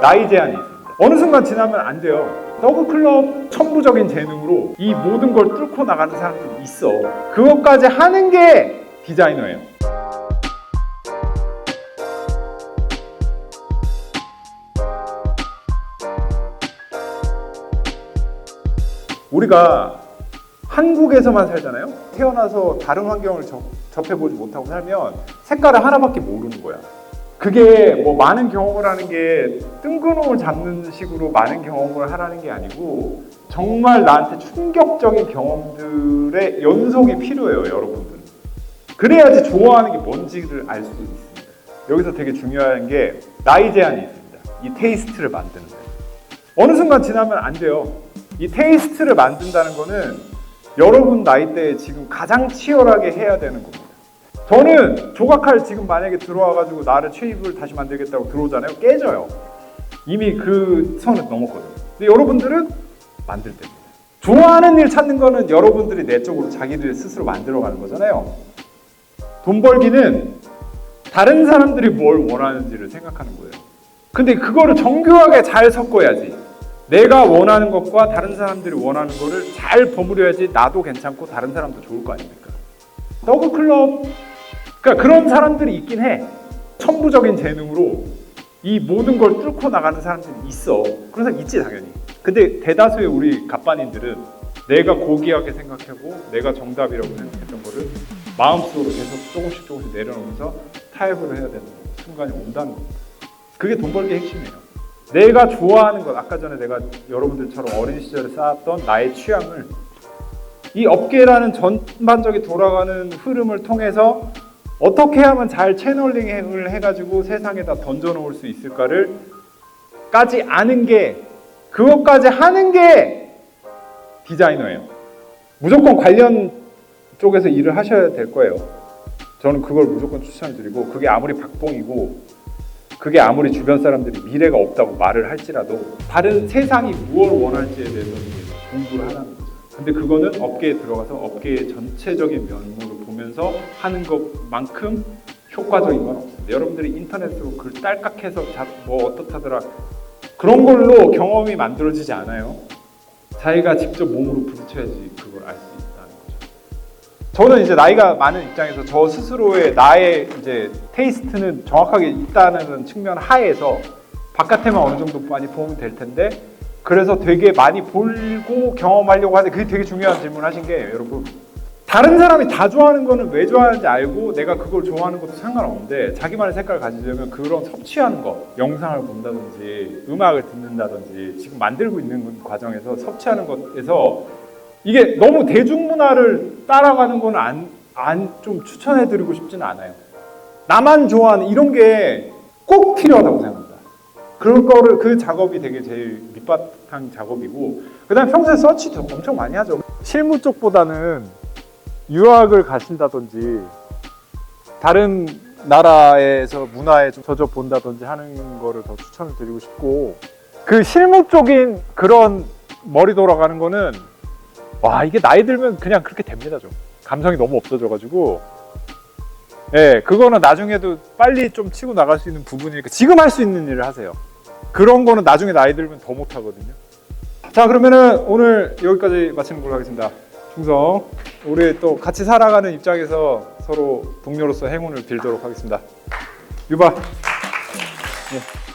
나이 제한이 있습니다. 어느 순간 지나면 안 돼요. 더그클럽 천부적인 재능으로 이 모든 걸 뚫고 나가는 사람들이 있어. 그것까지 하는 게 디자이너예요. 우리가 한국에서만 살잖아요. 태어나서 다른 환경을 접, 접해보지 못하고 살면 색깔을 하나밖에 모르는 거야. 그게 뭐 많은 경험을 하는 게 뜬구름을 잡는 식으로 많은 경험을 하라는 게 아니고 정말 나한테 충격적인 경험들의 연속이 필요해요, 여러분들. 그래야지 좋아하는 게 뭔지를 알 수 있습니다. 여기서 되게 중요한 게 나이 제한이 있습니다. 이 테이스트를 만드는 데. 어느 순간 지나면 안 돼요. 이 테이스트를 만든다는 거는 여러분 나이 대에 지금 가장 치열하게 해야 되는 겁니다. 저는 조각할 지금 만약에 들어와가지고 나를 취입을 다시 만들겠다고 들어오잖아요. 깨져요. 이미 그 선을 넘었거든요. 근데 여러분들은 만들 때입니다. 좋아하는 일 찾는 거는 여러분들이 내적으로 자기들 스스로 만들어가는 거잖아요. 돈 벌기는 다른 사람들이 뭘 원하는지를 생각하는 거예요. 근데 그거를 정교하게 잘 섞어야지. 내가 원하는 것과 다른 사람들이 원하는 거를 잘 버무려야지 나도 괜찮고 다른 사람도 좋을 거 아닙니까? 더그 클럽 그러니까 그런 사람들이 있긴 해. 천부적인 재능으로 이 모든 걸 뚫고 나가는 사람들이 있어. 그런 사람 있지 당연히. 근데 대다수의 우리 갑반인들은 내가 고귀하게 생각하고 내가 정답이라고 생각했던 거를 마음속으로 계속 조금씩 조금씩 내려놓으면서 타협을 해야 되는 순간이 온다는 겁니다. 그게 돈 벌기의 핵심이에요. 내가 좋아하는 것, 아까 전에 내가 여러분들처럼 어린 시절에 쌓았던 나의 취향을 이 업계라는 전반적인 돌아가는 흐름을 통해서 어떻게 하면 잘 채널링을 해가지고 세상에다 던져놓을 수 있을까를 까지 아는 게 그것까지 하는 게 디자이너예요. 무조건 관련 쪽에서 일을 하셔야 될 거예요. 저는 그걸 무조건 추천드리고 그게 아무리 박봉이고 그게 아무리 주변 사람들이 미래가 없다고 말을 할지라도 다른 세상이 무엇을 원할지에 대해서 공부를 하라는 거죠. 근데 그거는 업계에 들어가서 업계의 전체적인 면모를 보면서 하는 것만큼 효과적인 건 없습니다. 여러분들이 인터넷으로 글 딸깍해서 자, 뭐 어떻다더라 그런 걸로 경험이 만들어지지 않아요. 자기가 직접 몸으로 부딪혀야지 그걸 알 수 있다는 거죠. 저는 이제 나이가 많은 입장에서 저 스스로의 나의 이제 테이스트는 정확하게 있다는 측면 하에서 바깥에만 어느 정도 많이 보면 될 텐데 그래서 되게 많이 보고 경험하려고 하는데 그게 되게 중요한 질문 하신 게 여러분 다른 사람이 다 좋아하는 거는 왜 좋아하는지 알고 내가 그걸 좋아하는 것도 상관없는데 자기만의 색깔을 가지려면 그런 섭취하는 거 영상을 본다든지 음악을 듣는다든지 지금 만들고 있는 과정에서 섭취하는 것에서 이게 너무 대중문화를 따라가는 건 안 안 좀 추천해드리고 싶지는 않아요. 나만 좋아하는 이런 게 꼭 필요하다고 생각합니다. 그런 거를 그 작업이 되게 제일 밑바탕 작업이고 그다음 평소에 서치도 엄청 많이 하죠. 실무 쪽보다는 유학을 가신다든지 다른 나라에서 문화에 좀 젖어 본다든지 하는 거를 더 추천을 드리고 싶고 그 실무 쪽인 그런 머리 돌아가는 거는 와 이게 나이 들면 그냥 그렇게 됩니다 좀. 감성이 너무 없어져 가지고. 예 그거는 나중에도 빨리 좀 치고 나갈 수 있는 부분이니까 지금 할 수 있는 일을 하세요 그런 거는 나중에 나이 들면 더 못하거든요. 자 그러면은 오늘 여기까지 마치는 걸로 하겠습니다. 충성 우리 또 같이 살아가는 입장에서 서로 동료로서 행운을 빌도록 하겠습니다. 유바. 예.